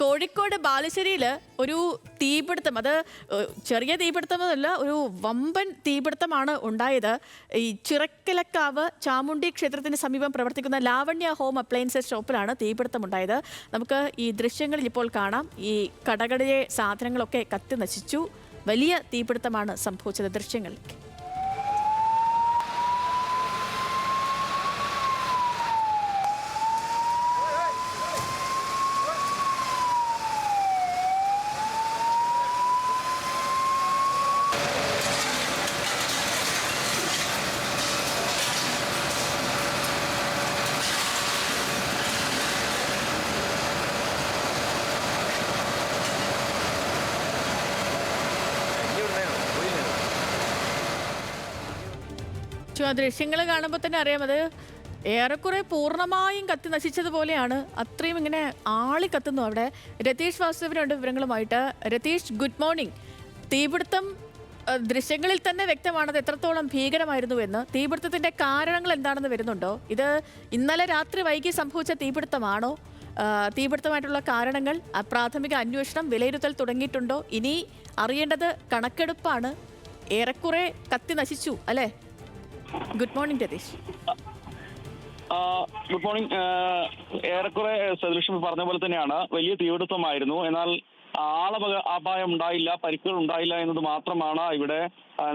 കോഴിക്കോട് ബാലുശ്ശേരിയിൽ ഒരു തീപിടുത്തം അത് ചെറിയ തീപിടുത്തമല്ല ഒരു വമ്പൻ തീപിടുത്തമാണ് ഉണ്ടായത്. ഈ ചിറക്കിലക്കാവ് ചാമുണ്ടി ക്ഷേത്രത്തിന് സമീപം പ്രവർത്തിക്കുന്ന ലാവണ്യ ഹോം അപ്ലയൻസസ് ഷോപ്പിലാണ് തീപിടുത്തം ഉണ്ടായത് നമുക്ക് ഈ ദൃശ്യങ്ങളിൽ ഇപ്പോൾ കാണാം. ഈ കടകളിലെ സാധനങ്ങളൊക്കെ കത്തി നശിച്ചു വലിയ തീപിടുത്തമാണ് സംഭവിച്ചത് ദൃശ്യങ്ങളിൽ ആ ദൃശ്യങ്ങൾ കാണുമ്പോൾ തന്നെ അറിയാം. അത് ഏറെക്കുറെ പൂർണമായും കത്തി നശിച്ചതുപോലെയാണ് അത്രയും ഇങ്ങനെ ആളി കത്തുന്നു അവിടെ. രതീഷ് വാസുദേവനുണ്ട് വിവരങ്ങളുമായിട്ട്. രതീഷ് ഗുഡ് മോർണിംഗ് തീപിടുത്തം ദൃശ്യങ്ങളിൽ തന്നെ വ്യക്തമാണത് എത്രത്തോളം ഭീകരമായിരുന്നു എന്ന്. തീപിടുത്തത്തിന്റെ കാരണങ്ങൾ എന്താണെന്ന് വരുന്നുണ്ടോ? ഇത് ഇന്നലെ രാത്രി വൈകി സംഭവിച്ച തീപിടുത്തമാണോ? തീപിടുത്തമായിട്ടുള്ള കാരണങ്ങൾ പ്രാഥമിക അന്വേഷണം വിലയിരുത്തൽ തുടങ്ങിയിട്ടുണ്ടോ? ഇനി അറിയേണ്ടത് കണക്കെടുപ്പാണ്. ഏറെക്കുറെ കത്തി നശിച്ചു അല്ലേ? Good morning Ratheesh good morning ഏറെക്കുറെ സതീഷ് പറഞ്ഞ പോലെ തന്നെയാണ്. വലിയ തീപിടുത്തമായിരുന്നു. എന്നാൽ ആളപക അപായം ഉണ്ടായില്ല പരിക്കുകൾ ഉണ്ടായില്ല എന്നത് മാത്രമാണ് ഇവിടെ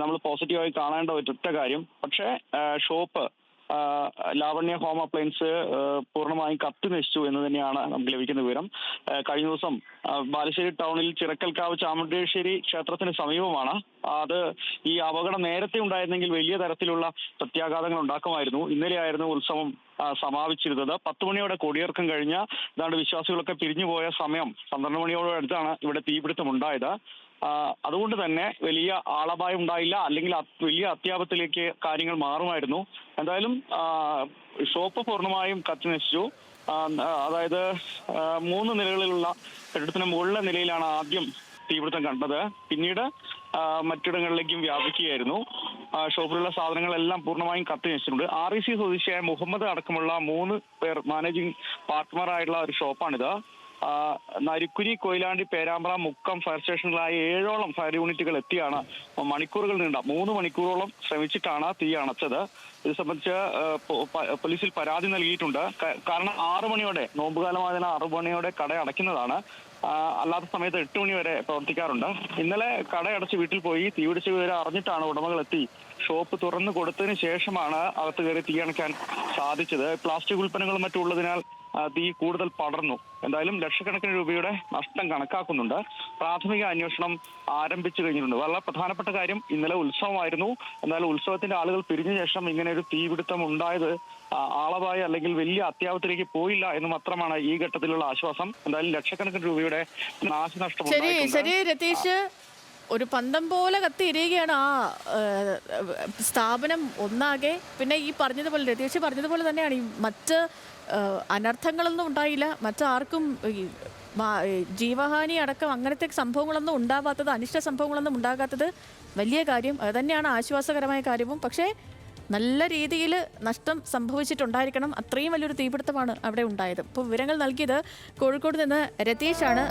നമ്മൾ പോസിറ്റീവായി കാണേണ്ട ഒറ്റ കാര്യം. പക്ഷേ ഷോപ്പ് ലാവണ്യ ഹോം അപ്ലയൻസ് പൂർണമായും കത്തി നശിച്ചു എന്ന് തന്നെയാണ് നമുക്ക് ലഭിക്കുന്ന വിവരം. കഴിഞ്ഞ ദിവസം ബാലുശ്ശേരി ടൗണിൽ ചിറക്കൽക്കാവ് ചാമുണ്ടേശ്വരി ക്ഷേത്രത്തിന് സമീപമാണ്. അത് ഈ അപകടം നേരത്തെ ഉണ്ടായിരുന്നെങ്കിൽ വലിയ തരത്തിലുള്ള പ്രത്യാഘാതങ്ങൾ ഉണ്ടാക്കുമായിരുന്നു. ഇന്നലെയായിരുന്നു ഉത്സവം സമാപിച്ചിരുന്നത്. പത്ത് മണിയോടെ കൊടിയിറക്കം കഴിഞ്ഞ ഏതാണ്ട് വിശ്വാസികളൊക്കെ പിരിഞ്ഞുപോയ സമയം പന്ത്രണ്ട് മണിയോട് അടുത്താണ് ഇവിടെ തീപിടുത്തം ഉണ്ടായത്. അതുകൊണ്ട് തന്നെ വലിയ ആളപായം ഉണ്ടായില്ല. അല്ലെങ്കിൽ വലിയ അത്യാപത്തിലേക്ക് കാര്യങ്ങൾ മാറുമായിരുന്നു. എന്തായാലും ഷോപ്പ് പൂർണമായും കത്തി നശിച്ചു. അതായത് മൂന്ന് നിലകളിലുള്ള കെട്ടിടത്തിന് മുകളിലെ നിലയിലാണ് ആദ്യം തീപിടുത്തം കണ്ടത്. പിന്നീട് മറ്റിടങ്ങളിലേക്കും വ്യാപിക്കുകയായിരുന്നു. ഷോപ്പിലുള്ള സാധനങ്ങളെല്ലാം പൂർണമായും കത്തി നശിച്ചിട്ടുണ്ട് ആർ ഇ സി സ്വദേശിയായ മുഹമ്മദ് അടക്കമുള്ള മൂന്ന് പേർ മാനേജിംഗ് പാർട്ട്ണറായിട്ടുള്ള ഒരു ഷോപ്പാണിത്. നരിക്കുനി കൊയിലാണ്ടി പേരാമ്പ്ര മുക്കം ഫയർ സ്റ്റേഷനിലായ ഏഴോളം ഫയർ യൂണിറ്റുകൾ എത്തിയാണ്. മണിക്കൂറുകൾ നീണ്ട മൂന്ന് മണിക്കൂറോളം ശ്രമിച്ചിട്ടാണ് തീ അണച്ചത്. ഇത് സംബന്ധിച്ച് പോലീസിൽ പരാതി നൽകിയിട്ടുണ്ട്. കാരണം ആറു മണിയോടെ നോമ്പുകാലമായതിനാൽ ആറു മണിയോടെ കട അടയ്ക്കുന്നതാണ്. അല്ലാത്ത സമയത്ത് എട്ട് മണി വരെ പ്രവർത്തിക്കാറുണ്ട്. ഇന്നലെ കട അടച്ച് വീട്ടിൽ പോയി തീ പിടിച്ച വിവരം അറിഞ്ഞിട്ടാണ് ഉടമകൾ എത്തി ഷോപ്പ് തുറന്നു കൊടുത്തതിന് ശേഷമാണ് അകത്ത് കയറി തീ അണയ്ക്കാൻ സാധിച്ചത്. പ്ലാസ്റ്റിക് ഉൽപ്പന്നങ്ങളും മറ്റും ഉള്ളതിനാൽ ആ, തീ കൂടുതൽ പടർന്നു. എന്തായാലും ലക്ഷക്കണക്കിന് രൂപയുടെ നഷ്ടം കണക്കാക്കുന്നുണ്ട്. പ്രാഥമിക അന്വേഷണം ആരംഭിച്ചു കഴിഞ്ഞിട്ടുണ്ട്. വളരെ പ്രധാനപ്പെട്ട കാര്യം ഇന്നലെ ഉത്സവമായിരുന്നു. എന്നാൽ ഉത്സവത്തിന്റെ ആളുകൾ പിരിഞ്ഞ ശേഷം ഇങ്ങനെ ഒരു തീപിടുത്തം ഉണ്ടായത് ആളവായ അല്ലെങ്കിൽ വലിയ അത്യാവശ്യത്തിലേക്ക് പോയില്ല എന്ന് മാത്രമാണ് ഈ ഘട്ടത്തിലുള്ള ആശ്വാസം. എന്തായാലും ലക്ഷക്കണക്കിന് രൂപയുടെ നാശനഷ്ടം ശരി ശരി രതീഷ്. ഒരു പന്തം പോലെ കത്തി ആ സ്ഥാപനം ഒന്നാകെ. പിന്നെ ഈ പറഞ്ഞതുപോലെ രതീഷ് പറഞ്ഞതുപോലെ തന്നെയാണ് ഈ മറ്റ് അനർത്ഥങ്ങളൊന്നും ഉണ്ടായില്ല. മറ്റാർക്കും ജീവഹാനി അടക്കം അങ്ങനത്തെ സംഭവങ്ങളൊന്നും ഉണ്ടാവാത്തത് അനിഷ്ട സംഭവങ്ങളൊന്നും ഉണ്ടാകാത്തത് വലിയ കാര്യം. അത് തന്നെയാണ് ആശ്വാസകരമായ കാര്യവും. പക്ഷേ നല്ല രീതിയിൽ നഷ്ടം സംഭവിച്ചിട്ടുണ്ടായിരിക്കണം. അത്രയും വലിയൊരു തീപിടുത്തമാണ് അവിടെ ഉണ്ടായത്. അപ്പോൾ വിവരങ്ങൾ നൽകിയത് കോഴിക്കോട് നിന്ന് രതീഷാണ്.